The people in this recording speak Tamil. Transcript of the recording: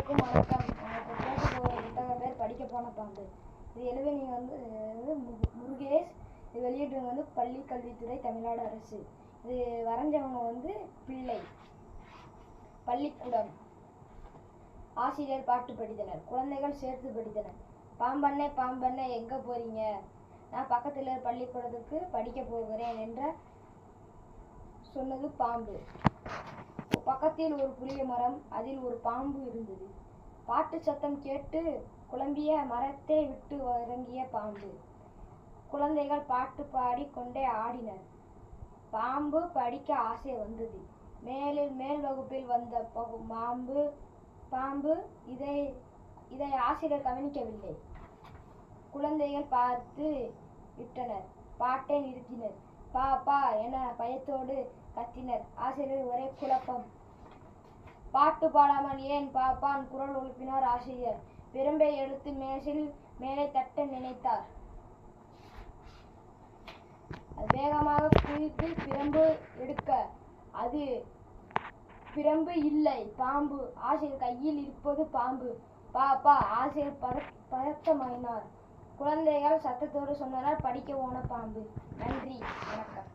அனைவருக்கும் வணக்கம் புத்தக பேர் படிக்க போன பாம்பு இது எழுதி நீங்கள் வந்து மு- முருகேஷ் இது வெளியிட்டவங்க வந்து பள்ளி கல்வித்துறை தமிழ்நாடு அரசு. இது வரைஞ்சவங்க வந்து பிள்ளை பள்ளிக்கூடம். ஆசிரியர் பாட்டு படித்தனர் குழந்தைகள் சேர்த்து படித்தனர். பாம்பண்ணே பாம்பண்ணே எங்கே போகிறீங்க நான் பக்கத்தில் பள்ளிக்கூடத்துக்கு படிக்க போகிறேன் என்ற சொன்னது பாம்பு. பக்கத்தில் ஒரு புளிய மரம் அதில் ஒரு பாம்பு இருந்தது. பாட்டு சத்தம் கேட்டு குழம்பிய மரத்தை விட்டு இறங்கிய பாம்பு. குழந்தைகள் பாட்டு பாடி கொண்டே ஆடினர். பாம்பு படிக்க ஆசை வந்தது. மேலில் மேல் வகுப்பில் வந்த பகு- பாம்பு பாம்பு இதை இதை ஆசிரியர் கவனிக்கவில்லை. குழந்தைகள் பார்த்து விட்டனர். பாட்டை நிறுத்தினர். பா பா என பயத்தோடு கத்தினர். ஆசிரியர் ஒரே குழப்பம். பாட்டு பாடாமல் ஏன் பாப்பான் குரல் எழுப்பினார் ஆசிரியர்? பிரம்பை எடுத்து மேசில் மேலே தட்ட நினைத்தார். வேகமாக குதித்து பிரம்பு எடுக்க அது பிரம்பு இல்லை பாம்பு. ஆசிரியர் கையில் இருப்பது பாம்பு. பாப்பா ஆசிரியர் பத பதட்டமாயினார். குழந்தைகள் சத்தத்தோடு சொன்னதால் படிக்க போன பாம்பு. நன்றி வணக்கம்.